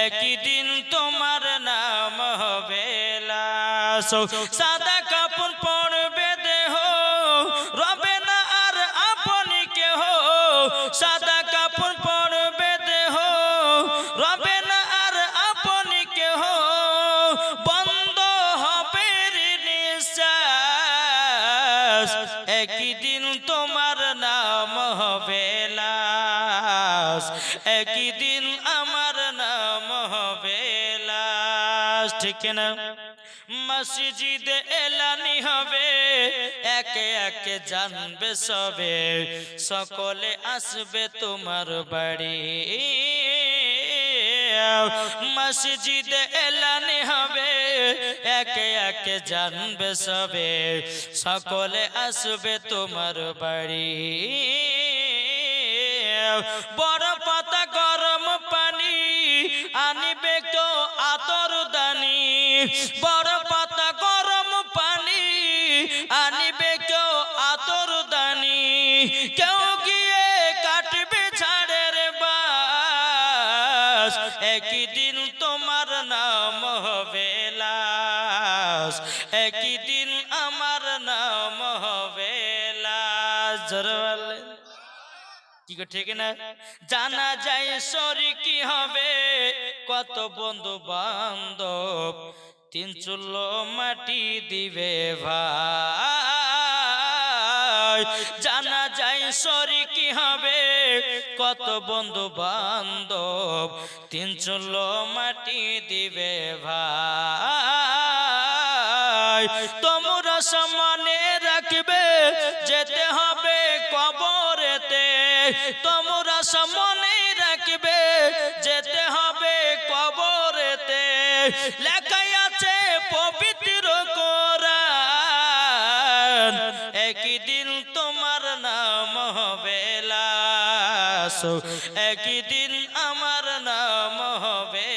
একই দিন তোমার নাম হবে লাশ। সাদা না মসজিদ এলানি হবে একে একে জানবে সবে সকলে আসবে তোমার বাড়ি মসজিদ এলানি হবে একে একে জানবে সবে সকলে আসবে তোমার বাড়ি আনিবে তো আতর দানি, বড় পাতা গরম পানি, আনিবে কেউ আতর দানি। কেউ গিয়ে কাটবে ঝাড়ের বাস একই দিন তোমার নাম হবে লাশ একই দিন আমার নাম হবে লাশ। কি ঠিক না? জানা যায় সরি কি হবে কত বন্ধু বান্ধব তিন চুল্লো মাটি দিবে ভাই। জানা যায় সরি কি হবে? কত বন্ধু বান্ধব তিন চুল্লো মাটি দিবে ভাই। তোমরা সমানে রাখবে, যেতে হবে কবরেতে। তোমরা সামনে লেখাই আছে পবিত্র কোরআন। একই দিন তোমার নাম হবে লাশ। একই দিন আমার নাম হবে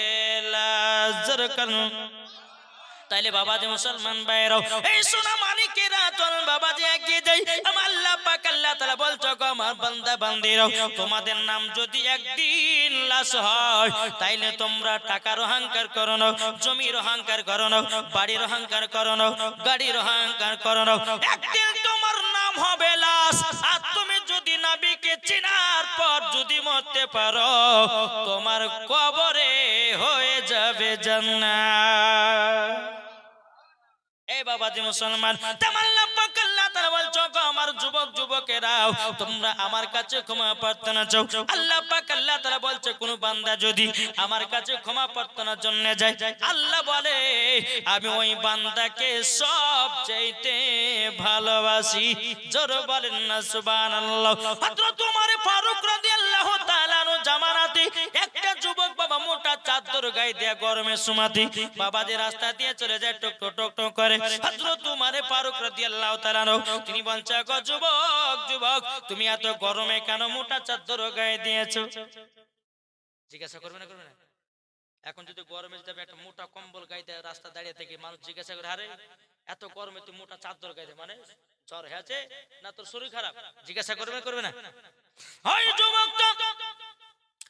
তাইলে বাবাজি মুসলমান ভাইরাও এই সোনা মানিকেরা চল বাবাজি এগিয়ে যাই। আমার আল্লাহ পাক আল্লাহ তাআলা বলছো, গো আমার বান্দা, বান্দিরাও, তোমাদের নাম যদি একদিন লাশ হয়, তাইলে তোমরা টাকার অহংকার করো না, জমির অহংকার করো না, বাড়ির অহংকার করো না, গাড়ির অহংকার করো না। একদিন তোমার নাম হবে লাশ, আর তুমি যদি নাবিকে চিনার পর যদি মরতে পারো, তোমার কবরে হয়ে যাবে জান্নাত। এই বাবাজি মুসলমান তামাল্লা যুবক যুবকেরাও তোমরা আমার কাছে ক্ষমা প্রার্থনা চাও। আল্লাহ পাক, আল্লাহ তাআলা বলছে, কোন বান্দা যদি আমার কাছে ক্ষমা প্রার্থনার জন্য যায়, আল্লাহ বলে, আমি ওই বান্দাকে সব চাইতে ভালোবাসি। জোর বলেন না, সুবহানাল্লাহ। হযরত ওমর ফারুক রাদিয়াল্লাহু তাআলা জামানাতে চাদর গায়ে দেয়া গরমে সুমাতি। বাবাদের রাস্তা দিয়ে চলে যায়, টক টক টক টক করে। হযরত উমারে ফারুক রাদিয়াল্লাহু তাআলা তিনি বলছে গো যুবক যুবক, তুমি এত গরমে কেন মোটা চাদর গায়ে দিয়েছ? জিজ্ঞাসা করবে না করবে না। এখন যদি গরমে যাবে একটা মোটা কম্বল গায়ে দেয় রাস্তা দাঁড়িয়ে থেকে মানুষ জিজ্ঞাসা করে, আরে, এত গরমে তুই মোটা চাদর গায়ে দে? মানে জ্বর হয়েছে না তোর শরীর খারাপ? জিজ্ঞাসা করবে না করবে না। হয় যুবক তো।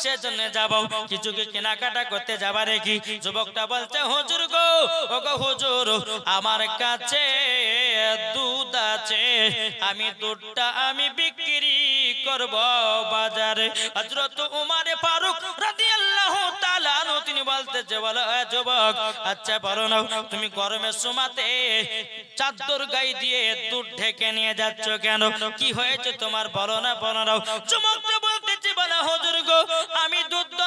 কিসের জন্য যাব। কিছু কি কেনাকাটা করতে যাবা রেখি? যুবকটা বলছে, হুজুর গো ও গো হুজুর, আমার কাছে দুধ আছে। আমি দুধটা আমি বিক্রি করব বাজারে। হযরত উমার ফারুক রাদিয়াল্লাহু তাআলা তিনি বলতেছে, বলো, এ যুবক আচ্ছা বলো না তুমি গরমের সময়তে চাদর গায়ে দিয়ে দুধ ঢেকে নিয়ে যাচ্ছ কেন? কি হয়েছে তোমার? বলো না বলো না। যুবকটা বলো, হুজুর গো, আমি দুধ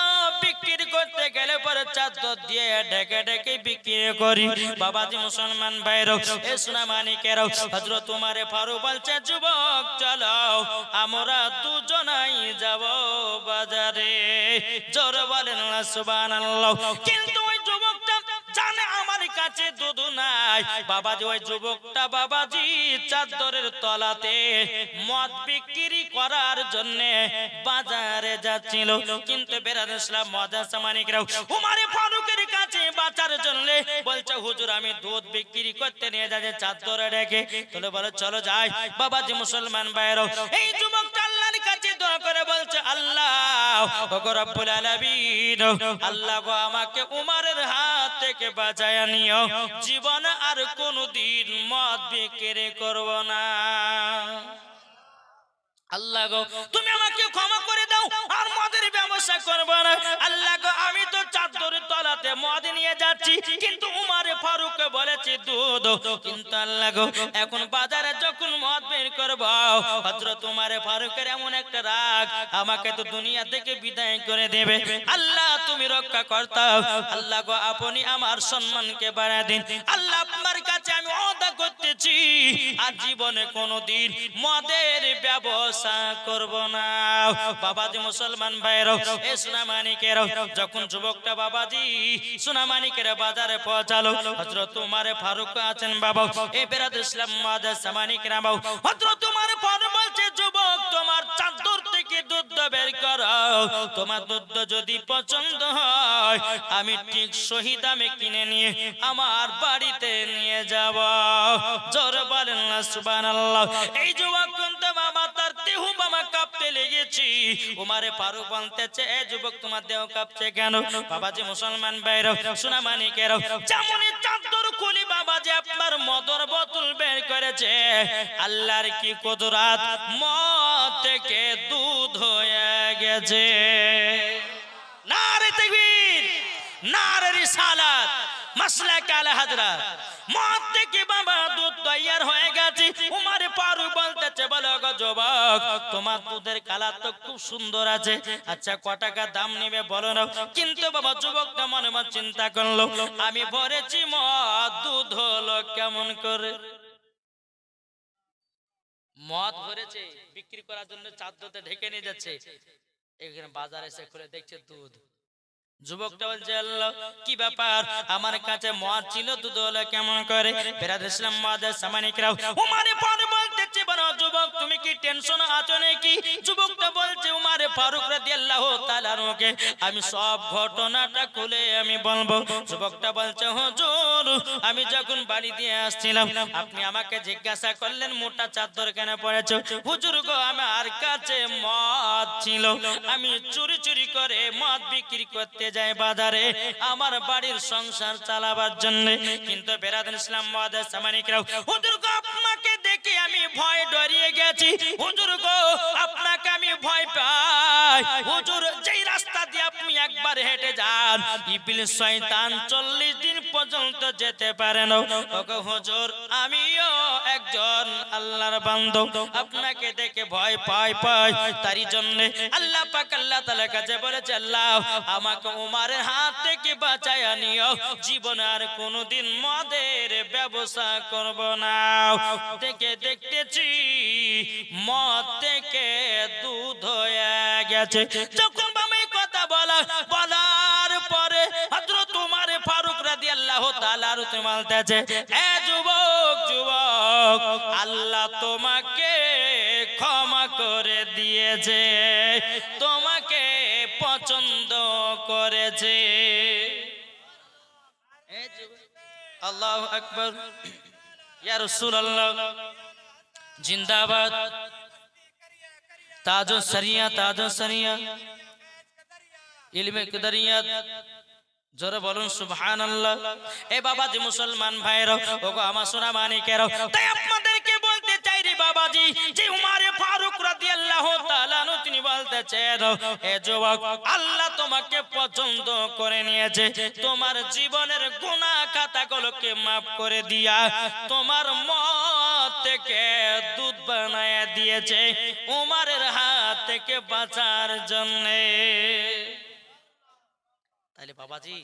বিক্রি করতে গেলে পরে চাদর দিয়ে ঢেকে ঢেকে বিক্রি করি। বাবাজি মুসলমান ভাইরাও এ সোনা মানিকেরাও হযরত তোমারে ফারু বলছে, যুবক, চলো, আমরা দুজনাই যাব বাজারে। জোর বলেন, সুবহানাল্লাহ। কিন্তু কাছে দুধ নাই। বাবাজি, ওই যুবকটা বাবাজি চাদরের তলাতে মদ বিক্রি করার জন্য বাজারে যাচ্ছিল। কিন্তু বেরাদ ইসলাম মজার সামানিকরাও উমারে ফারুকের কাছে বাঁচার জন্য বলছে, হুজুর, আমি দুধ বিক্রি করতে নিয়ে যাচ্ছে, চাদরে রেখে। তাহলে বলে, চলো যাই। বাবাজি, মুসলমান বাইরও এই যুবকটা করে বলছে, আল্লাহ আল্লাহ গো আমাকে উমারের হাত থেকে বাঁচায় নিও জীবন আর কোনোদিন মদ বিক্রি করব না। আল্লাহ গো, তুমি আমাকে ক্ষমা করে দাও, আর মদের ব্যবসা করব না। আল্লাহ গো, আমি তো চাদরের তলাতে মদ নিয়ে যাচ্ছি। কিন্তু উমারে ফারুক বলেছে, দুধ, কিন্তু আল্লাহ এখন বাজারে যখন মদ বের ফারুকের এমন একটা রাগ আমাকে তো দুনিয়া থেকে বিদায় করে দেবে। আল্লাহ, তুমি রক্ষা করতাও আল্লাহ গো, আপনি আমার সম্মানকে বাড়া দিন। আল্লাহ, আপনার কাছে আমি অদা করতেছি, আর জীবনে কোনোদিন মদের ব্যবসা করব না। বাবাজি মুসলমান ভাইরাও এ সোনামানিকের যখন যুবকটা বাবাজি। সোনামানিকের বাজারে পৌঁছালো। হজরত তোমার ফারুক আছেন বাবা। এ বেরাদ ইসলাম মাদার সামানিক বাবা হজরত তোমার ফারুক বলছে, যুবক, তোমার থেকে দুধ বের করো। তোমার দুধ যদি পছন্দ হয়, আমি ঠিক কিনে নিয়ে আমার বাড়িতে নিয়ে যাব। জোর বলেন না এই যুবক কিন্তু বাবা তার বাবা কাঁপতে লেগেছি। উমারে ফারুক বলতেছে, এ যুবক, তোমার দেহ কাঁপছে কেন? বাবাজি মুসলমান বাইর সোনা মানিকের যেমনই খুলি বাবা যে আপনার মদর বোতল বের করেছে, আল্লাহর কি কুদরাত? মদ থেকে দুধ হয়ে গেছে। নারে নারে রিসালাত মাসলা কালে হাজরা মদ থেকে বাবা দুধ তৈয়ার হয়ে গেছে। উমারে পারু বলতেছে, বলো গো যুবক, তোমার দুধের কালার তো খুব সুন্দর আছে। আচ্ছা ক টাকা দাম নেবে বলো না। কিন্তু বাবা যুবকটা মনে মনে চিন্তা করল, আমি ভরেছি মদ, দুধ হলো কেমন করে? মদ ভরেছে, বিক্রি করার জন্য চাদরতে ঢেকে নিয়ে যাচ্ছে। এখানে বাজারে এসে খুলে দেখছে দুধ। যুবকটা বলছে কি ব্যাপার? আমার কাছে মদ ছিল দুধ হলে কেমন করে? বেরাদ ইসলাম মদের সামানিকরাও মানে বলতেছে আমি সব ঘটনাটা খুলে আমি বলব। যুবকটা বলছে, হুজুর, আমি যখন বাড়ি দিয়ে আসছিলাম, আপনি আমাকে জিজ্ঞাসা করলেন, মোটা চাদর কেন পড়েছো হুজুর গো, আমার কাছে মদ ছিল। আমি চুরি চুরি করে মদ বিক্রি করতে যাই বাজারে, আমার বাড়ির সংসার চালাবার জন্য। কিন্তু বেরাদুল ইসলাম মদের সামানিকরাও, হুজুর গো, আপনাকে দেখে আমি ভয় ডরিয়ে গেছি। হুজুর গো, আপনাকে আমি ভয় পাই। হুজুর, যেই রাস্তা দিয়ে আপনি একবার হেঁটে যান, ইবলিস শয়তান চল্লিশ দিন পর্যন্ত যেতে পারেন ওগো হুজুর আমিও একজন আল্লাহর বান্দা আপনাকে দেখে ভয় পাই পাই তারই জন্য আল্লাহ পাক আল্লাহ তাআলার কাছে বলেছে, আল্লাহ, আমাকে উমারের হাত থেকে বাঁচায় নিও। জীবন আর কোনোদিন মদের ব্যবসা করব না। দেখে দেখতেছি, মদ থেকে দুধ হয়ে গেছে। যখন আমি কথা বলা, বলার পরে হযরত উমার ফারুক রাদিয়াল্লাহু তাআলা তুমি বলতেছে এ যুবক যুবক, আল্লাহ তোমাকে ক্ষমা করে দিয়েছে, তোমাকে পছন্দ করেছে। আল্লাহ আকবর। ইয়া রাসূলুল্লাহ, জিন্দাবাদ। তাজো সরিয়া তাজো সরিয়া। ইলমে কদরিয়াত জোরে বলুন, সুবহানাল্লাহ। এ বাবাজি মুসলমান ভাইরা ওগো আমার সোনা মানিকেরা তাই আপনাদেরকে বলতে চাই রে বাবাজি, যে উমারে ফারুক রাদিয়াল্লাহু তাআলা আনহু তিনি বলতেছেন, এ যুবক, আল্লাহ তোমাকে পছন্দ করে নিয়েছে। তোমার জীবনের গুনাহ খাতাগুলোকে maaf করে দিয়া তোমার মত থেকে দুধ বানায় দিয়েছে, উমারের হাত থেকে বাঁচার জন্যে। তাহলে বাবাজি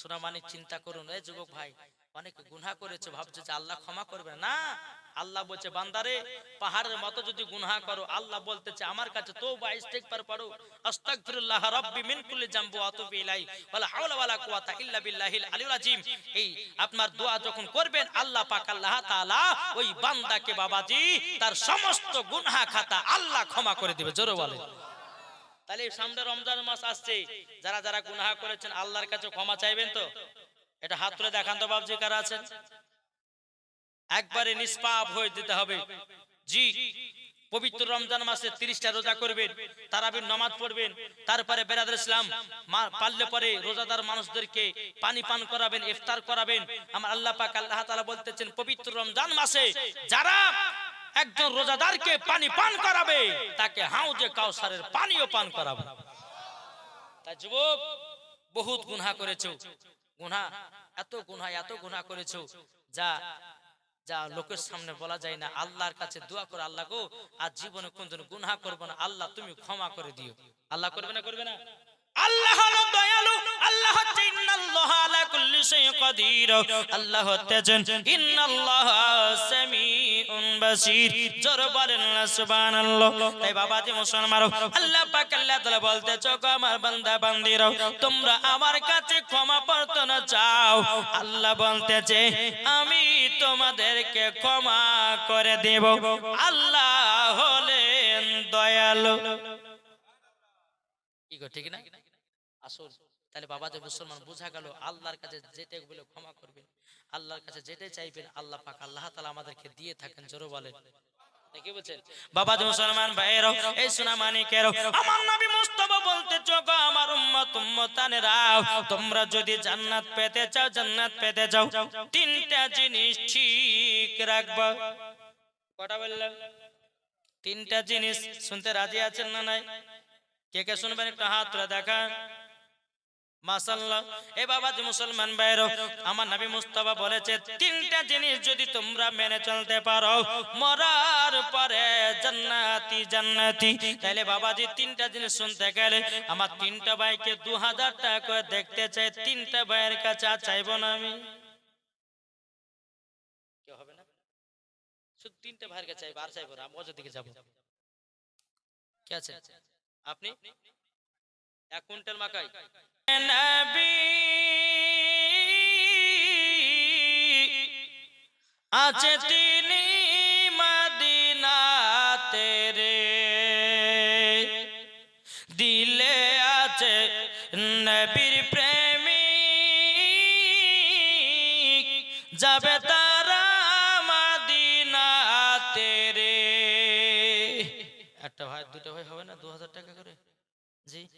সোনামানি চিন্তা করুন। এ যুবক ভাই, অনেকে গুনাহ করেছে, ভাবছে যে আল্লাহ ক্ষমা করবে। না, আল্লাহ বলছে, বান্দারে, পাহাড়ের মতো যদি গুনাহ করো, আল্লাহ বলতেছে, আমার কাছে তো বা আস্তাগফিরুল্লাহ মিন কুল্লি ওয়া ওয়ালা হাওলা ওয়ালা কুওয়াতা ইল্লা বিল্লাহিল আযীম এই আপনার দোয়া যখন করবেন, আল্লাহ পাক আল্লাহ তাআলা ওই বান্দাকে বাবাজি, তার সমস্ত গুনাহ খাতা আল্লাহ ক্ষমা করে দিবে। জোরে বলে তাহলে সামনে রমজান মাস আসছে। যারা যারা গুনাহ করেছেন, আল্লাহর কাছে ক্ষমা চাইবেন তো? এটা হাত তুলে দেখান তো বাবজি কারা আছেন? একবারে নিষ্পাপ হয়ে যেতে হবে। জি, পবিত্র রমজান মাসে তিরিশটা রোজা করবেন, তারাবির নামাজ পড়বেন, তারপরে বেরাদের ইসলাম পারলে পরে রোজাদার মানুষদেরকে পানি পান করাবেন, ইফতার করাবেন। আমার আল্লাহ পাক আল্লাহ তাআলা বলতেছেন, পবিত্র রমজান মাসে যারা একজন রোজাদারকে পানি পান করাবে, তাকে হাউজে কাউসারের পানিও পান করাবে। তাই যুবক, বহুত গুনাহ করেছ। গুনাহ, এত গুনাহ এত গুনাহ করেছ, যা যা লোকের সামনে বলা যায় না, আল্লাহর কাছে দোয়া করে, আল্লাহ গো আর জীবনে কোনদিন গুনাহ করব না, আল্লাহ তুমি ক্ষমা করে দিও। আল্লাহ করবে না করবে না? আল্লাহ হলো দয়ালু, আল্লাহ হচ্ছে ইন্নাল্লাহ আলা কুল্লি শাইইন কাদির। আল্লাহ হচ্ছেন ইন্নাল্লাহ সামিউন বাসীর। জোর বলেন না, সুবহানাল্লাহ। তাই বাবাজি মুসলমান, আল্লাহ পাক আল্লাহ তাআলা বলতেছ গো আমার বান্দা বান্দিরা, তোমরা আমার কাছে ক্ষমা প্রার্থনা চাও। আল্লাহ বলতেছে আমি তোমাদেরকে ক্ষমা করে দেব। আল্লাহ হলেন দয়ালু। ঠিক না? আসল। তাহলে বাবা যে মুসলমান, বোঝা গেল আল্লাহর কাছে যেটা বলে ক্ষমা করবেন, আল্লাহর কাছে যেটাই চাইবেন, আল্লাহ পাক আল্লাহ তাআলা আমাদেরকে দিয়ে থাকেন, জোরে বলেন। কি বলছেন? বাবা যে মুসলমান ভাইয়েরও, এই সোনা মানিকেরও, আমার নবী মুস্তাফা বলতে চোখ আমার উম্মত উম্মতানেরাও তোমরা যদি জান্নাত পেতে চাও, জান্নাত পেতে চাও তিনটা জিনিস ঠিক রাখবা। কটা বললাম তিনটা জিনিস শুনতে রাজি আছেন না নাই? কে কে শুনবেন একটু হাত তুলে দেখা মাসাল্লাহ এ বাবা যে মুসলমান ভাইরো আমার নবী মুস্তাফা বলেছে, তিনটা জিনিস যদি তোমরা মেনে চলতে পারো, মরার পরে জান্নাতি জান্নাতি। তাহলে বাবাজি, তিনটা জিনিস শুনতে গেলে আমার তিনটা ভাইকে দু হাজার টাকা দেখতে চাই, তিনটা ভাইয়ের কাছে আর চাইব না আমি। কেউ হবে না? শুধু তিনটা ভাইয়ের কাছে আর চাইব না, আমি দিকে যাব। কে আছে? আপনি? এক কুইন্টাল মাকাই। আছে তিনি মদিনাতে রে। দিলে আছে নবীর প্রেমী যাবে তারা মদিনাতে রে। একটা ভাই, দুটো ভাই হবে না? দু হাজার টাকা করে? জি।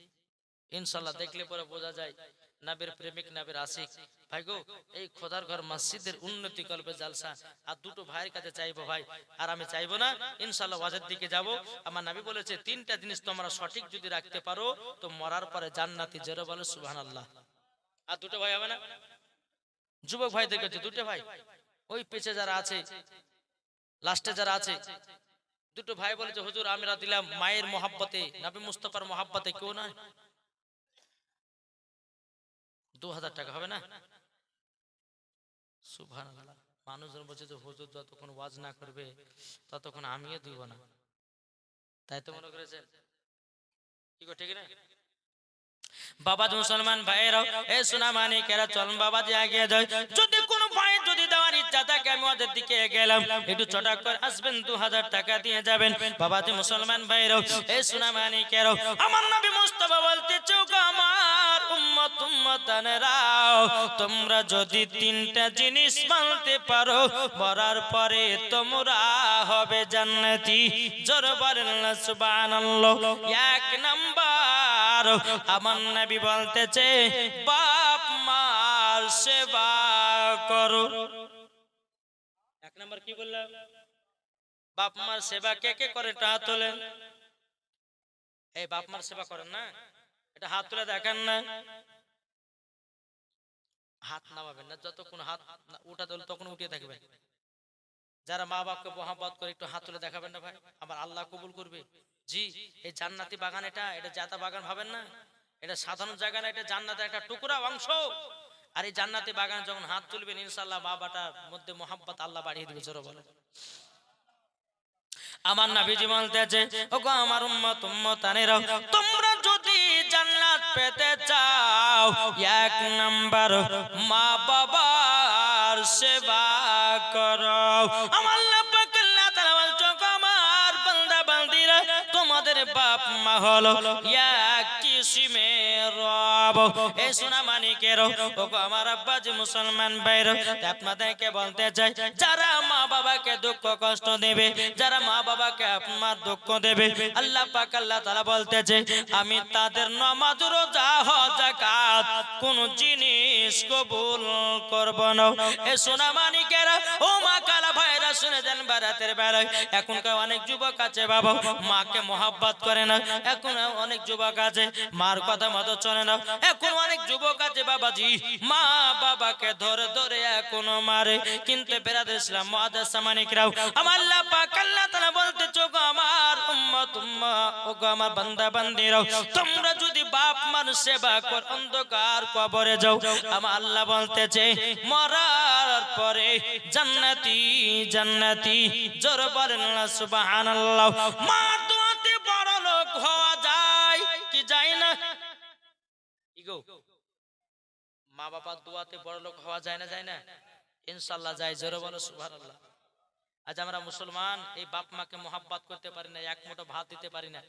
ইনশাল্লাহ দেখলে পরে বোঝা যায় নাবের প্রেমিক নাবের আশিক। ভাই গো এই খোদার ঘর মসজিদের উন্নতি করবে জালসা। আর দুটো ভাইয়ের কাছে চাইব ভাই। আর আমি চাইব না ইনশাল্লাহ ওয়াজের দিকে যাব। আমার নাবি বলেছে তিনটা জিনিস তোমরা সঠিক যদি রাখতে পারো তো মরার পরে। জান্নাতি জেরো বলে সুবহান আল্লাহ আর দুটো ভাই হবে না? যুবক ভাইদের কাছে দুটো ভাই। ওই পেছে যারা আছে লাস্টে যারা আছে দুটো ভাই বলেছে হুজুর আমরা দিলাম মায়ের মহাব্বতে। নাবি মুস্তফার মহাব্বতে কেউ না দু হাজার টাকা হবে না? সুভান মানুষজন বলছে যে, হুজুর যতক্ষণ ওয়াজ না করবে, ততক্ষণ আমিও দিব না। তাই তো মনে করেছেন? কি গো, ঠিক না? বাবা মুসলমান ভাইয়েরাও, এ সোনা মানে কেরা চল বাবা যে আগে যায় যদি কোনো ভাই যদি দেওয়ার ইচ্ছা থাকে, আমি ওদের দিকে গেলাম একটু চটা করে আসবেন দু হাজার টাকা দিয়ে যাবেন। বাবা মুসলমান ভাইয়েরাও, এ সোনা মানে কেরাও আমার নবী মুস্তফা বলতে, চোখ আমার উম্মতানেরাও তোমরা যদি তিনটা জিনিস মানতে পারো, মরার পরে তোমরা হবে জান্নাতি। জোর বলেন না সুবহানাল্লাহ। এক নাম্বার, আমার নবী বলতেছে, বাপ মার সেবা করো। এক নাম্বার কি বললাম বাপ মার সেবা কে কে করে? হাত তোলেন। এই বাপ মার সেবা করেন না? এটা হাত তুলে দেখেন না। হাত নামাবেন না, যতক্ষণ হাত উঠা দিল তখন উঠিয়ে থাকবেন যারা মা বাপকে মহাব্বত করে একটু হাত তুলে দেখাবেন না ভাই? আমার আল্লাহ কবুল করবে। জি, এই জান্নাতি বাগান এটা এটা জাতা বাগান ভাবেন না? এটা সাধারণ জায়গা না, এটা জান্নাতের একটা টুকরা অংশ। আর এই জান্নাতি বাগানে যখন হাত তুলবেন ইনশাল্লাহ বাবাটার মধ্যে মোহাম্মত আল্লাহ বাড়িয়ে দিবে, জোরে বলে আমার নবীজি বলতেছে, ওগো আমার উম্মত উম্মতানেরা তোমরা যদি জান্নাত পেতে চাও, এক নাম্বার মা বাবার সেবা করো। আমার তোমাদের বাপ মা হলো এক কিসিমের রব এই সোনা মানিকের, ওগো আমার আব্বাজি মুসলমান ভাইর আপনাদেরকে বলতে চাই, যারা মা বাবাকে দুঃখ কষ্ট দেবে, যারা মা বাবাকে আপনার দুঃখ দেবে, আল্লাহ পাক আল্লাহ তাআলা বলতেছে আমি তাদের নামাজ, রোজা, হজ, যাকাত কোন জিনিস কবুল করব না। এ সোনা মানিকেরা, ও মা কালা ভাইরা শুনে যান বারাতের বেলায় এখনকার অনেক যুবক আছে বাবা, মাকে মহাব্বত করে না, এখন অনেক যুবক আছে, মার কথা মতো চলে না এখন অনেক যুবক আছে বাবাজি। মা বাবাকে ধরে ধরে এখনও মারে। কিন্তু মহাদাস সামানিকরাও। আমার বলতে চোখ আমার আমার বান্দা, বান্দিরাও, তোমরা যদি বাপ মার সেবা কর, অন্ধকার কবরে যাও। আমার আল্লাহ বলতেছে, মরার পরে জান্নাতি জান্নাতি, জোর বলেন না, সুবহানাল্লাহ। মা ইগো মা বাবার দোয়াতে বড় লোক হওয়া যায় না যায় না? ইনশাল্লাহ যায়, জোরে বলো, সুবহানাল্লাহ। আজ আমরা মুসলমান, এই বাপ মাকে মোহাব্বত করতে পারি না, এক মুঠো ভাত দিতে পারি না।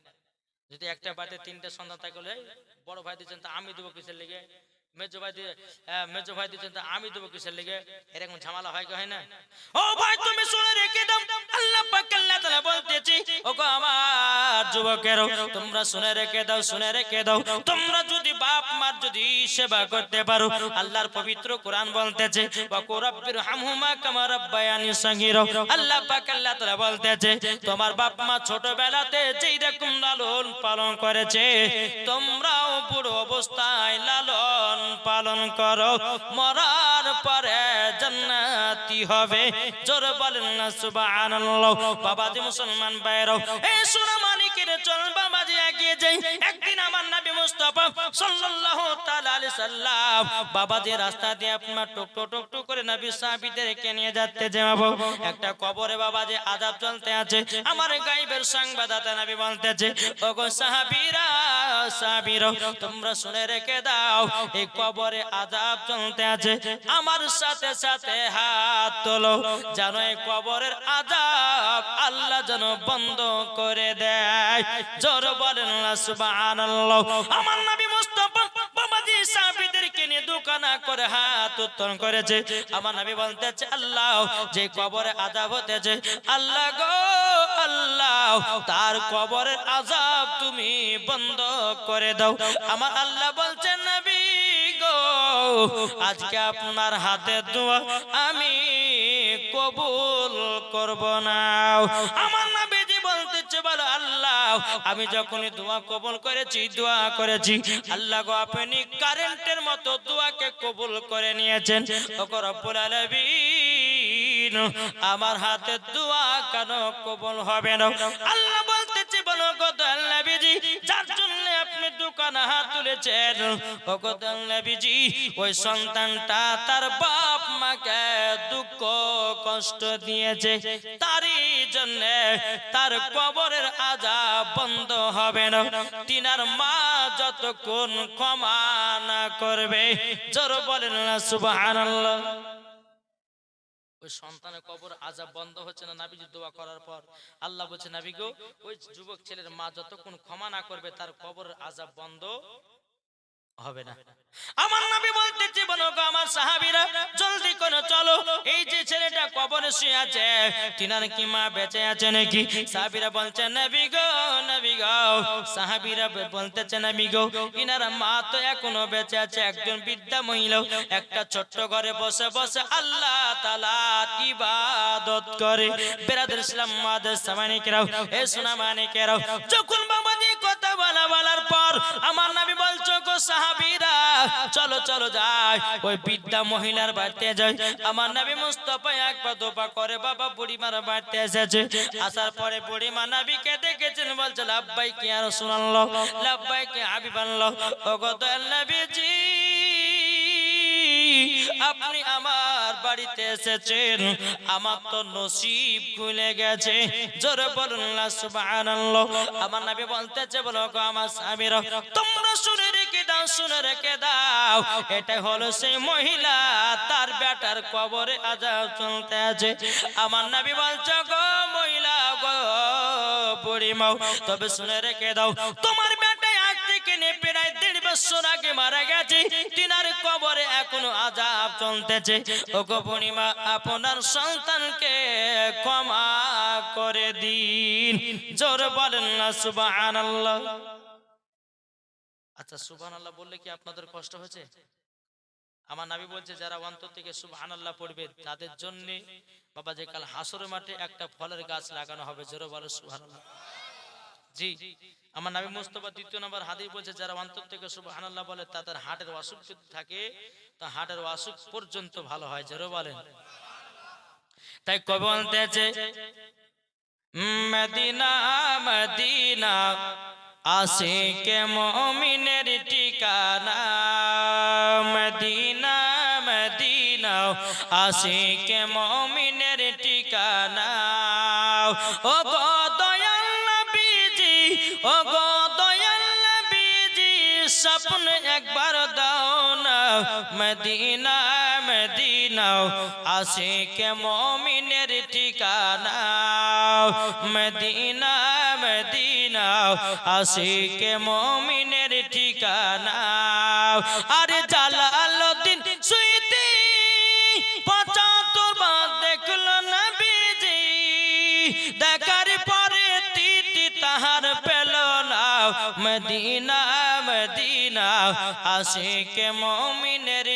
যদি একটা বাড়িতে তিনটে সন্তান থাকলে বড় ভাই দিচ্ছেন তা আমি দেবো কিসের লেগে? মেজো ভাই দিয়ে মেজো ভাই দিচ্ছেন তা আমি দেবো কিসের লেগে? এরকম ঝামেলা হয় কি, হয় না? ও ভাই, তুমি শুনে রেখে দাও, আল্লাহ পাক আল্লাহ তাআলা বলতেছি ও গো আমার যুবকেরও, তোমরা শুনে রেখে দাও, শুনে রেখে দাও, তোমরা বাপ মার যদি সেবা করতে পারো, আল্লাহর পবিত্র কোরআন বলতেছে হামহুমা কামা রাব্বায়ানি সগীরা। আল্লাহ পাক আল্লাহ তাআলা বলতেছে, তোমার বাপ মা ছোটবেলাতে যেই রকম লালন পালন করেছে, তোমরাও অবস্থায় লালন পালন করো। মরার পরে জান্নাতি হবে। জোর বলেন না, সুবহানাল্লাহ। বাবাজি মুসলমান বাইরাও এই সোনা মানিকের চল বাবাজি এগিয়ে যাই একদিন আমার নবী সাল্লাল্লাহু তাআলা আলাইহি সাল্লাম রাস্তা দিয়ে আপনার করে সাহাবীদেরকে নিয়ে যাচ্ছে যাব একটা কবরে আযাব চলতে আছে, আমার সংবাদদাতা বলতেছে সাহাবীরা সাহাবীরা, তোমরা শুনে রেখে দাও, এই কবরে আযাব চলতে আছে, আমার সাথে সাথে হাত তোলো, যেন এই কবরের আযাব আল্লাহ যেন বন্ধ করে দেয়। জোর বলেন না সুবহানাল্লাহ। আমার নবী মুস্তাফা বাবাজি নিয়ে করে হাত উত্তোলন করেছে। আমার নবী বলতেছে, আল্লাহ, যে কবরে আযাব হতেছে, আল্লাহ গো, আল্লাহ, তার আযাব তুমি বন্ধ করে দাও। আমার আল্লাহ বলছেন নবী গো, আজকে আপনার হাতে দোয়া আমি কবুল করব না। আমার বলো, আল্লাহ, আমি যখনই দোয়া কবল করেছি, দোয়া করেছি। আল্লাহ গো, আপনি কারেন্টের মতো দোয়াকে কবুল করে নিয়েছেন। ওগো, রব্বুল আমার হাতে দোয়া কেন কবল হবে না? আল্লাহ বলতেছি, বলো গো আল্লাহ বিজি যার জন্য আপনি দোকান হাত তুলেছেন? ওগো আল্লাহ বিজি ওই সন্তানটা তার বাপ মাকে দুঃখ কষ্ট দিয়েছে। তারই জন্য তার কবরের বন্ধ হবে না। তিনার মা যতক্ষণ ক্ষমা না করবে, জোর বলেন না ওই সন্তানের কবর আজাব বন্ধ হচ্ছে না, নাবিজি দোয়া করার পর। আল্লাহ বলছে, নাবি গো, ওই যুবক ছেলের মা যতক্ষণ ক্ষমা না করবে, তার কবরের আজাব বন্ধ হবে না। আমার নবী বলতেছে বলো গো, আমার সাহাবীরা, জলদি করে চলো। এই যে ছেলেটা কবরে শুয়ে আছে, তিনার কি মা বেঁচে আছে নাকি? সাহাবীরা বলছে, নবী গো নবী গো। সাহাবীরা বলতেছে, নবী গো, ইনার মা তো এখনও বেঁচে আছে, একজন বিদ্যা মহিলা। একটা ছোট্ট ঘরে বসে বসে আল্লাহ তাআলার ইবাদত করে। বেরাদের ইসলাম মাদের সামানিকেরাও এ সোনা মানিকেরাও যখন পর আমার নামি বলছো, গো সাহাবিরা, চলো চলো যাই। ওই বিদ্যা মহিলার বাড়িতে যাই। আমার নামি মুস্তাফা একবার দোপা করে বাবা বুড়িমার বাড়িতে এসেছে। আসার পরে বুড়িমা নাবিকে দেখেছেন, বলছে লাব্বাই কি আর শুনালো লাব্বাই কি আবি বানলো ও গত নবীজি আপনি আমার বাড়িতে এসেছেন, আমার তো নসিব খুলে গেছে। জোরে বলুন না, সুবহানাল্লাহ। আমার নবী বলতেছে, বলো গো আমার স্বামীরা তোমরা শুনে রেখে দাও, শুনে রেখে দাও। এটা হলো সেই মহিলা, তার বেটার কবরে আজাব চলতে আছে আমার নবী বলছে, গো মহিলা, গো পরিমাও তবে শুনে রেখে দাও, তোমার বছর আগে মারা গেছে, তিনার কবরে এখনও আজাব চলতেছে। ও পূর্ণিমা, আপনার সন্তানকে ক্ষমা করে দিন। জোর বলেন না, সুবহানাল্লাহ। আচ্ছা সুবহানাল্লাহ বললে কি আপনাদের কষ্ট হয়েছে? আমার নাবি বলছে, যারা অন্তর থেকে সুবহানাল্লাহ পড়বে, তাদের জন্য বাবা যে কাল হাসর মাঠে একটা ফলের গাছ লাগানো হবে, জোরে বলো সুবহানাল্লাহ। জি, আমার নাবি মুস্তফা দ্বিতীয় নম্বর হাদিস বলছে, যারা অন্তর থেকে সুবহানাল্লাহ বলে, তাদের হার্টের অসুখ যদি থাকে, তা হার্টের অসুখ পর্যন্ত ভালো হয়, জোরে বলেন। তাই কবে বলতেছে মদিনা মদিনা, আশিকে মমিনের ঠিকানা। মদিনা মদিনা, আশিকে মমিনের ঠিকানা। ও স্বপ্ন একবার দাও না। মদিনা মদিনা আশিকে মমিনের ঠিকানা। মদিনা মদিনা আশিকে মমিনের ঠিকানা। আশিকে মমিনের